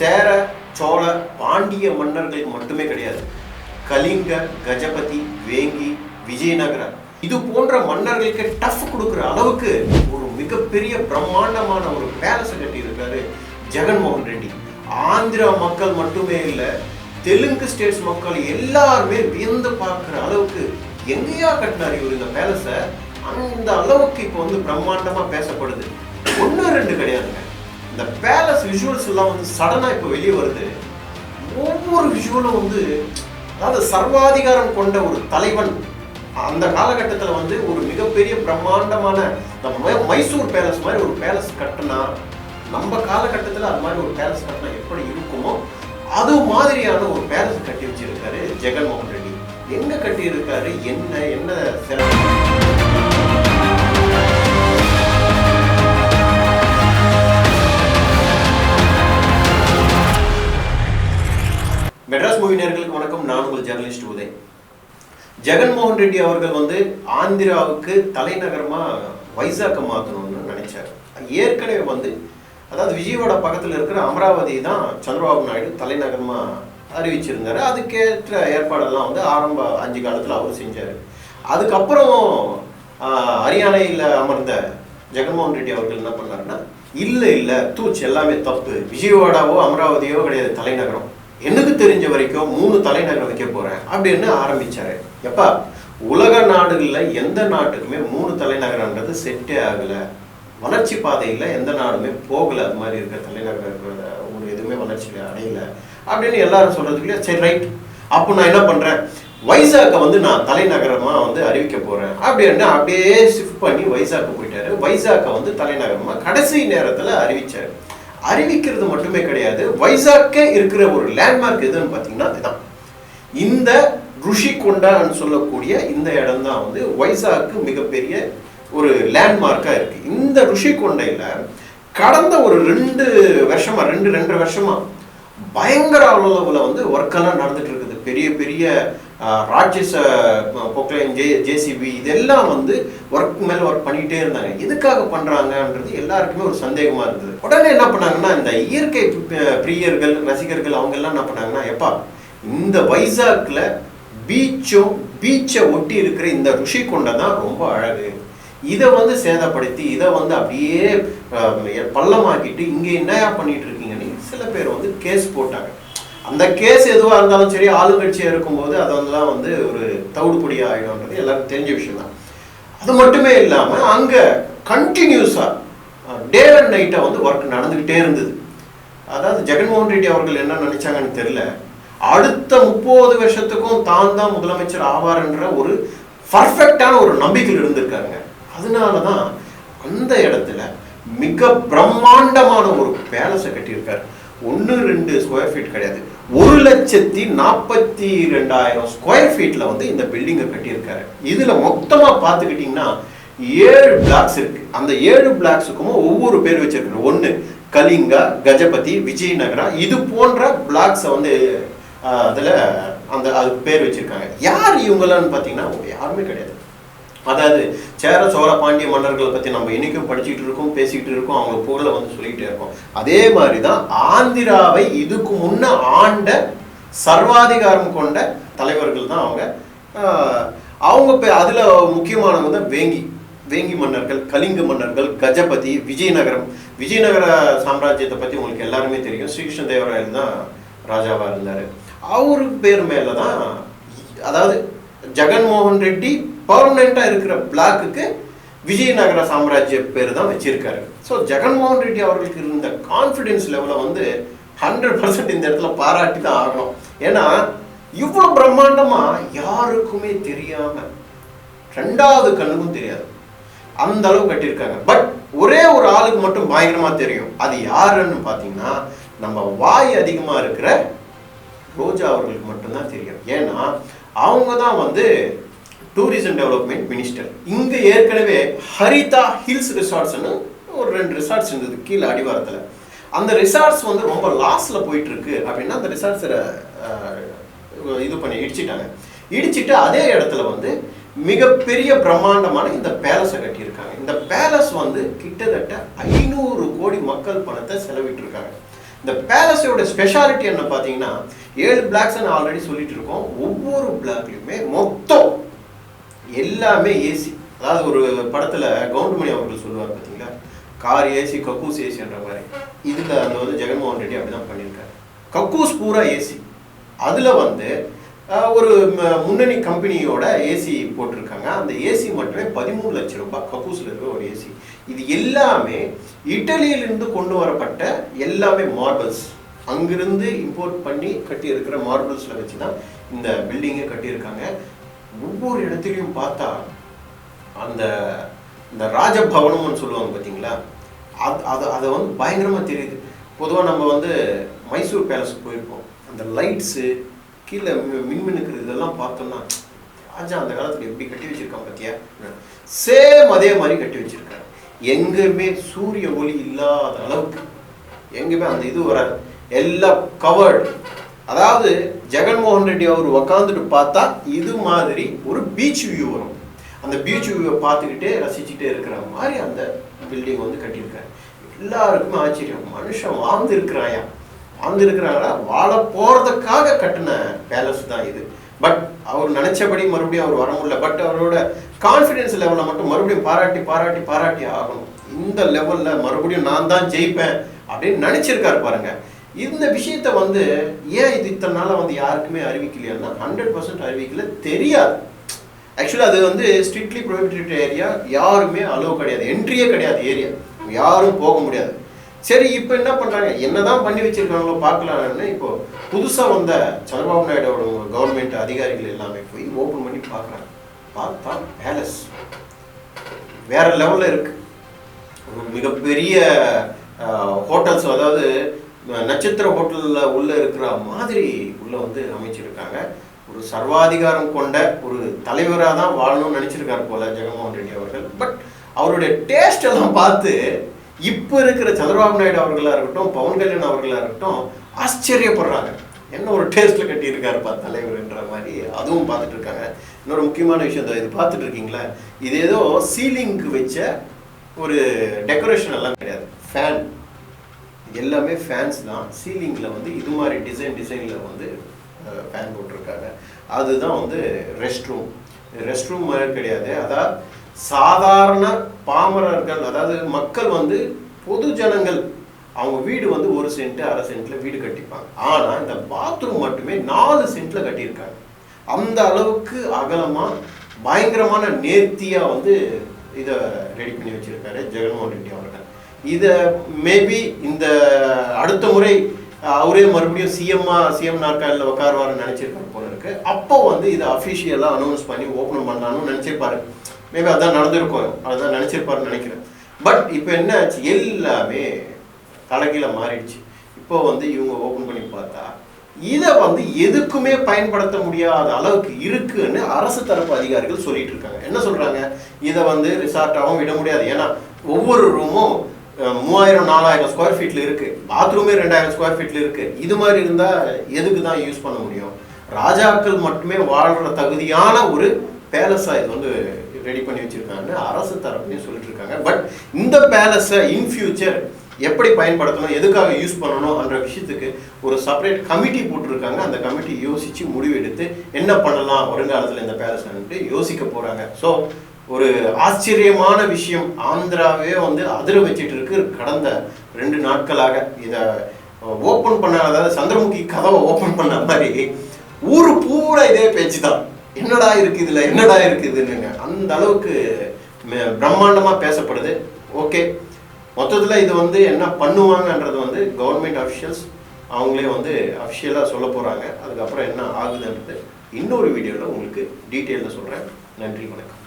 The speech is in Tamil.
சேர சோழ பாண்டிய மன்னர்கள் மட்டுமே கிடையாது. கலிங்க கஜபதி வேங்கி விஜயநகர இது போன்ற மன்னர்களுக்கு டஃப் கொடுக்குற அளவுக்கு ஒரு மிகப்பெரிய பிரம்மாண்டமான ஒரு பேலஸை கட்டி இருக்காரு ஜெகன்மோகன் ரெட்டி. ஆந்திரா மக்கள் மட்டுமே இல்லை தெலுங்கு ஸ்டேட்ஸ் மக்கள் எல்லாருமே வியந்து பார்க்குற அளவுக்கு எங்கேயா கட்டினார் இவர் இந்த பேலஸை அந்த அளவுக்கு இப்போ வந்து பிரம்மாண்டமாக பேசப்படுது. ஒன்று ரெண்டு கிடையாதுங்க. இந்த பேலஸ் விஷுவல்ஸ் எல்லாம் வந்து சடனாக இப்போ வெளியே வருது. ஒவ்வொரு விஷுவலும் வந்து அதாவது சர்வாதிகாரம் கொண்ட ஒரு தலைவன் அந்த காலகட்டத்தில் வந்து ஒரு மிகப்பெரிய பிரம்மாண்டமான நம்ம மைசூர் பேலஸ் மாதிரி ஒரு பேலஸ் கட்டினா நம்ம காலகட்டத்தில் அது மாதிரி ஒரு பேலஸ் கட்டினா எப்படி இருக்குமோ அது மாதிரியான ஒரு பேலஸ் கட்டி வச்சிருக்காரு ஜெகன்மோகன் ரெட்டி. எங்கே கட்டியிருக்காரு? என்ன என்ன சிறப்பு? ஒரு ஜெர்னலிஸ்ட் உதய் ஜெகன்மோகன் ரெட்டி அவர்கள் வந்து ஆந்திராவுக்கு தலைநகரமாக வைசாக்கை மாற்றணும்னு நினைச்சார். ஏற்கனவே வந்து அதாவது விஜயோட பக்கத்தில் இருக்கிற அமராவதி தான் சந்திரபாபு நாயுடு தலைநகரமாக அறிவிச்சிருந்தாரு. அதுக்கேற்ற ஏற்பாடெல்லாம் வந்து ஆரம்ப அஞ்சு காலத்தில் அவர் செஞ்சார். அதுக்கப்புறம் ஹரியானையில் அமர்ந்த ஜெகன்மோகன் ரெட்டி அவர்கள் என்ன பண்ணாருன்னா இல்லை இல்லை தூச்சு எல்லாமே தப்பு. விஜயவாடாவோ அமராவதியோ கிடையாது தலைநகரம். எனக்கு தெரிஞ்ச வரைக்கும் மூணு தலைநகரம் வைக்க போறேன் அப்படின்னு ஆரம்பிச்சாரு. எப்பா உலக நாடுகளில் எந்த நாட்டுக்குமே மூணு தலைநகரம்ன்றது செட்டே ஆகல. வளர்ச்சி பாதையில எந்த நாடுமே போகல. அது மாதிரி இருக்க தலைநகரம் இருக்கிறத ஒரு எதுவுமே வளர்ச்சி அடையல அப்படின்னு எல்லாரும் சொல்கிறதுக்குள்ளே சரி ரைட் அப்போ நான் என்ன பண்றேன்? வைசாக்கை வந்து நான் தலைநகரமா வந்து அறிவிக்க போறேன் அப்படின்னு அப்படியே ஷிஃப்ட் பண்ணி வைசாக்கு போயிட்டாரு. வைசாக்கை வந்து தலைநகரமா கடைசி நேரத்துல அறிவிச்சாரு. அறிவிக்கிறது மட்டுமே கிடையாது. வைசாக்கே இருக்கிற ஒரு லேண்ட்மார்க் எதுன்னு பார்த்தீங்கன்னா அதுதான். இந்த ருஷிகொண்டான்னு சொல்லக்கூடிய இந்த இடம் தான் வந்து வைசாக்கு மிகப்பெரிய ஒரு லேண்ட்மார்க்காக இருக்கு. இந்த ருஷிகொண்டையில் கடந்த ஒரு ரெண்டு வருஷமா ரெண்டு ரெண்டரை வருஷமா பயங்கர அளவில் வந்து ஒர்க்கெல்லாம் நடந்துட்டு இருக்குது. பெரிய பெரிய ராட்சஸ பொக்லைன் ஜே ஜேசிபி இதெல்லாம் வந்து ஒர்க் மேலே ஒர்க் பண்ணிகிட்டே இருந்தாங்க. எதுக்காக பண்ணுறாங்கன்றது எல்லாருக்குமே ஒரு சந்தேகமாக இருந்தது. உடனே என்ன பண்ணாங்கன்னா இந்த இயற்கை பிரியர்கள் ரசிகர்கள் அவங்கெல்லாம் என்ன பண்ணாங்கன்னா எப்பா இந்த வைசாக்கில் பீச்சும் பீச்சை ஒட்டி இருக்கிற இந்த ருஷி கொண்டை தான் ரொம்ப அழகு. இதை வந்து சேதப்படுத்தி இதை வந்து அப்படியே பள்ளமாக்கிட்டு இங்கே என்னையா பண்ணிட்டு இருக்கீங்கன்னு சில பேர் வந்து கேஸ் போட்டாங்க. அந்த கேஸ் எதுவாக இருந்தாலும் சரி ஆளுங்கட்சியாக இருக்கும்போது அதெல்லாம் வந்து ஒரு தவிடுபொடி ஆகிடும்ன்றது எல்லாருக்கும் தெரிஞ்ச விஷயம் தான் அது மட்டுமே இல்லாமல் அங்கே கண்டினியூஸாக டே அண்ட் நைட்டாக வந்து ஒர்க் நடந்துக்கிட்டே இருந்தது. அதாவது ஜெகன்மோகன் ரெட்டி அவர்கள் என்ன நினைச்சாங்கன்னு தெரியல. அடுத்த முப்பது வருஷத்துக்கும் தான் தான் முதலமைச்சர் ஆவார்ன்ற ஒரு பர்ஃபெக்டான ஒரு நம்பிக்கையில் இருந்திருக்காங்க அதனால தான் அந்த இடத்துல மிக பிரம்மாண்டமான ஒரு பேலஸை கட்டியிருக்காரு. ஒன்று ரெண்டு ஸ்கொயர் ஃபீட் கிடையாது. ஒரு லட்சத்தி நாற்பத்தி ரெண்டாயிரம் ஸ்கொயர் ஃபீட்டில் வந்து இந்த பில்டிங்கை கட்டியிருக்காரு. இதில் மொத்தமாக பார்த்துக்கிட்டிங்கன்னா ஏழு பிளாக்ஸ் இருக்கு. அந்த ஏழு பிளாக்ஸுக்கும் ஒவ்வொரு பேர் வச்சிருக்கணும் ஒன்று கலிங்கா கஜபதி விஜயநகரா இது போன்ற பிளாக்ஸை வந்து அதில் அந்த அது பேர் வச்சிருக்காங்க. யார் இவங்களான்னு பார்த்தீங்கன்னா யாருமே கிடையாது. அதாவது சேர சோழ பாண்டிய மன்னர்களை பற்றி நம்ம இன்னைக்கும் படிச்சுட்டு இருக்கோம் பேசிக்கிட்டு இருக்கோம் அவங்க புகழை வந்து சொல்லிக்கிட்டே இருக்கோம். அதே மாதிரி தான் ஆந்திராவை இதுக்கு முன்ன ஆண்ட சர்வாதிகாரம் கொண்ட தலைவர்கள் தான் அவங்க. அவங்க பே அதில் முக்கியமானவங்க தான் வேங்கி. வேங்கி மன்னர்கள் கலிங்க மன்னர்கள் கஜபதி விஜயநகரம். விஜயநகர சாம்ராஜ்யத்தை பற்றி உங்களுக்கு எல்லாருமே தெரியும். ஸ்ரீகிருஷ்ண தேவராயல் தான் ராஜாவாக இருந்தார். அவருக்கு பேர் மேலே தான் அதாவது ஜெகன்மோகன் ரெட்டி பர்மனெண்ட்டாக இருக்கிற பிளாக்குக்கு விஜயநகர சாம்ராஜ்ய பேர் தான் வச்சிருக்காரு. ஸோ ஜெகன்மோகன் ரெட்டி அவர்களுக்கு இருந்த கான்ஃபிடென்ஸ் லெவலை வந்து ஹண்ட்ரட் பர்சன்ட் இந்த இடத்துல பாராட்டி தான் ஆகணும். ஏன்னா இவ்வளோ பிரம்மாண்டமா யாருக்குமே தெரியாம ரெண்டாவது கண்ணுக்கும் தெரியாது. அந்த அளவு கட்டியிருக்காங்க. பட் ஒரே ஒரு ஆளுக்கு மட்டும் பயங்கரமா தெரியும். அது யாருன்னு பார்த்தீங்கன்னா நம்ம வாய் அதிகமா இருக்கிற ரோஜா அவர்களுக்கு மட்டும்தான் தெரியும். ஏன்னா அவங்க தான் வந்து டூரிசம் டெவலப்மெண்ட் மினிஸ்டர் இங்க ஏற்கனவே ஹரிதா ஹில்ஸ் ரிசார்ட்ஸ்னு ஒரு ரெண்டு ரிசார்ட்ஸ் இருந்தது கீழே அடிவாரத்தில். அந்த ரிசார்ட்ஸ் வந்து ரொம்ப லாஸ்ல போயிட்டு இருக்கு அப்படின்னா அந்த ரிசார்ட்ஸை இது பண்ணி இடிச்சிட்டாங்க. இடிச்சிட்டு அதே இடத்துல வந்து மிகப்பெரிய பிரம்மாண்டமான இந்த பேலஸை கட்டியிருக்காங்க. இந்த பேலஸ் வந்து கிட்டத்தட்ட ஐநூறு கோடி மக்கள் பணத்தை செலவிட்டு இருக்காங்க இந்த பேலஸோட ஸ்பெஷாலிட்டி என்ன பார்த்தீங்கன்னா ஏழு பிளாக்ஸ் ஆல்ரெடி சொல்லிட்டு இருக்கோம் ஒவ்வொரு பிளாக்லையுமே மொத்தம் எல்லாமே ஏசி அதாவது ஒரு படத்துல கவுண்டமணி அவர்கள் சொல்லுவார் பார்த்தீங்களா கார் ஏசி கக்கூஸ் ஏசின்ற மாதிரி. இதுல அந்த வந்து ஜெகன்மோகன் ரெட்டி அப்படிதான் பண்ணியிருக்காரு. கக்கூஸ் பூரா ஏசி அதுல வந்து ஒரு முன்னணி கம்பெனியோட ஏசி போட்டிருக்காங்க. அந்த ஏசி மட்டுமே பதிமூணு லட்சம் ரூபாய் கக்கூஸ்ல இருக்கிற ஒரு ஏசி இது எல்லாமே இட்டலியிலிருந்து கொண்டு வரப்பட்ட எல்லாமே மார்பிள்ஸ். அங்கிருந்து இம்போர்ட் பண்ணி கட்டி இருக்கிற மார்பிள்ஸ்ல வச்சு தான் இந்த பில்டிங்கை கட்டியிருக்காங்க. ஒவ்வொரு இடத்துலையும் பார்த்தா அந்த இந்த ராஜபவனம்னு சொல்லுவாங்க பார்த்தீங்களா அது அது அதை வந்து பயங்கரமாக தெரியுது. பொதுவாக நம்ம வந்து மைசூர் பேலஸ் போயிருப்போம். அந்த லைட்ஸு கீழே மின்மினுக்கிறது இதெல்லாம் பார்த்தோம்னா ராஜா அந்த காலத்தில் எப்படி கட்டி வச்சுருக்கான் பார்த்தியா சேம் அதே மாதிரி கட்டி வச்சுருக்காரு. எங்கேயுமே சூரிய ஒளி இல்லாத அளவுக்கு எங்கேயுமே அந்த இது வராது. எல்லாம் கவர்டு அதாவது ஜெகன்மோகன் ரெட்டி அவர் உக்காந்துட்டு பார்த்தா இது மாதிரி ஒரு பீச் வியூ வரும். அந்த பீச் வியூவை பார்த்துக்கிட்டே ரசிச்சுட்டே இருக்கிற மாதிரி அந்த பில்டிங் வந்து கட்டியிருக்காரு. எல்லாருக்குமே ஆச்சரியம். மனுஷன் வாழ்ந்து இருக்கிறாயா வாழ்ந்து இருக்கிறாங்களா வாழ போகிறதுக்காக கட்டின பேலஸ் தான் இது. பட் அவர் நினைச்சபடி மறுபடியும் அவர் வர முடியல. பட் அவரோட கான்ஃபிடென்ஸ் லெவலில் மட்டும் மறுபடியும் பாராட்டி பாராட்டி பாராட்டி ஆகணும். இந்த லெவலில் மறுபடியும் நான் தான் ஜெயிப்பேன் அப்படின்னு நினச்சிருக்காரு பாருங்கள் இந்த விஷயத்த வந்து ஏன் இது இத்தனை நாளாக வந்து யாருக்குமே அறிவிக்கலையான்னா ஹண்ட்ரட் பர்சன்ட் அறிவிக்கல தெரியாது. ஆக்சுவலி அது வந்து ஸ்ட்ரிக்ட்லி ப்ரொஹிபிட்டட் ஏரியா யாருமே அலோவ் கிடையாது. என்ட்ரியே கிடையாது ஏரியா யாரும் போக முடியாது. சரி இப்போ என்ன பண்றாங்க? என்னதான் பண்ணி வச்சிருக்காங்களோ பார்க்கலாம்னு இப்போ புதுசா வந்த சந்திரபாபு நாயுடோட கவர்மெண்ட் அதிகாரிகள் எல்லாமே போய் ஓபன் பண்ணி பார்க்கறாங்க. பார்த்தா பேலஸ் வேற லெவல்ல இருக்கு. மிகப்பெரிய ஹோட்டல்ஸ் அதாவது நட்சத்திர ஹோட்டலில் உள்ள இருக்கிற மாதிரி உள்ள வந்து அமைச்சிருக்காங்க. ஒரு சர்வாதிகாரம் கொண்ட ஒரு தலைவராக தான் வாழணும்னு நினச்சிருக்காரு போல ஜெகன்மோகன் ரெட்டி அவர்கள். பட் அவருடைய டேஸ்ட் எல்லாம் பார்த்து இப்போ இருக்கிற சந்திரபாபு நாயுடு அவர்களாக இருக்கட்டும் பவன் கல்யாண் அவர்களாக இருக்கட்டும் ஆச்சரியப்படுறாங்க. என்ன ஒரு டேஸ்ட்ல கட்டியிருக்காரு பா தலைவர்ன்ற மாதிரி அதுவும் பார்த்துட்டு இருக்காங்க. இன்னொரு முக்கியமான விஷயம் இது பார்த்துட்டு இருக்கீங்களா? இது ஏதோ சீலிங்க்கு வச்ச ஒரு டெக்கரேஷன் எல்லாம் கிடையாது. ஃபேன். எல்லாமே ஃபேன்ஸ் தான். சீலிங்கில் வந்து இது மாதிரி டிசைன் டிசைனில் வந்து ஃபேன் போட்டிருக்காங்க. அதுதான் வந்து ரெஸ்ட் ரூம் ரெஸ்ட் ரூம் மாதிரி கிடையாது. அதாவது சாதாரண பாமரர்கள் அதாவது மக்கள் வந்து பொது ஜனங்கள் அவங்க வீடு வந்து ஒரு சென்ட் அரை சென்ட்ல வீடு கட்டிப்பாங்க. ஆனா இந்த பாத்ரூம் மட்டுமே நாலு சென்ட்ல கட்டியிருக்காங்க. அந்த அளவுக்கு அகலமா பயங்கரமான நேர்த்தியா வந்து இதை ரெடி பண்ணி வச்சிருக்காரு ஜெகன்மோகன் ரெட்டி அவர்கள். இதை மேபி இந்த அடுத்த முறை அவரே மறுபடியும் சிஎம்மா சிஎம் நாற்காலில் உட்காருவாருன்னு நினைச்சிருக்காரு போல இருக்கு. அப்போ வந்து இதை அஃபிஷியலாக அனௌன்ஸ் பண்ணி ஓப்பன் பண்ணலாம்னு நினைச்சிருப்பாரு. மேபி அதான் நடந்திருக்கும். அதான் நினைச்சிருப்பாருன்னு நினைக்கிறேன். பட் இப்போ என்ன ஆச்சு? எல்லாமே தலைகீழ மாறிடுச்சு. இப்போ வந்து இவங்க ஓப்பன் பண்ணி பார்த்தா இதை வந்து எதுக்குமே பயன்படுத்த முடியாத அளவுக்கு இருக்குன்னு அரசு தரப்பு அதிகாரிகள் சொல்லிட்டு இருக்காங்க. என்ன சொல்றாங்க? இதை வந்து ரிசார்ட்டாகவும் விட முடியாது. ஏன்னா ஒவ்வொரு ரூமும் மூவாயிரம் நாலாயிரம் ஸ்கொயர் ஃபீட்ல இருக்கு. பாத்ரூமே ரெண்டாயிரம் ஸ்கொயர் ஃபீட்ல இருக்கு. இது மாதிரி இருந்தா எதுக்கு தான் யூஸ் பண்ண முடியும்? ராஜாக்கள் மட்டுமே வாழ்ற தகுதியான ஒரு பேலஸா இது வந்து ரெடி பண்ணி வச்சிருக்காங்கன்னு அரசு தரப்புலையும் சொல்லிட்டு இருக்காங்க. பட் இந்த பேலஸை இன் ஃபியூச்சர் எப்படி பயன்படுத்தணும் எதுக்காக யூஸ் பண்ணணும்ன்ற விஷயத்துக்கு ஒரு செப்பரேட் கமிட்டி போட்டிருக்காங்க. அந்த கமிட்டி யோசிச்சு முடிவெடுத்து என்ன பண்ணலாம் வருங்காலத்தில் இந்த பேலஸ் யோசிக்க போறாங்க. ஸோ ஒரு ஆச்சரியமான விஷயம். ஆந்திராவே வந்து அதிர வச்சிட்டு இருக்கு கடந்த ரெண்டு நாட்களாக. இதை ஓப்பன் பண்ண அதாவது சந்திரமுகி கதவை ஓப்பன் பண்ண மாதிரி ஊர் பூரா இதே பேச்சு தான் என்னடா இருக்கு இதுல என்னடா இருக்குதுன்னு அந்த அளவுக்கு ம- பிரம்மாண்டமா பேசப்படுது. ஓகே. மொத்தத்தில் இது வந்து என்ன பண்ணுவாங்கன்றது வந்து கவர்மெண்ட் அஃபிஷியல்ஸ் அவங்களே வந்து அஃபிஷியலாக சொல்ல போகிறாங்க அதுக்கப்புறம் என்ன ஆகுதுன்றது இன்னொரு வீடியோவில் உங்களுக்கு டீட்டெயிலில் சொல்கிறேன் நன்றி வணக்கம்.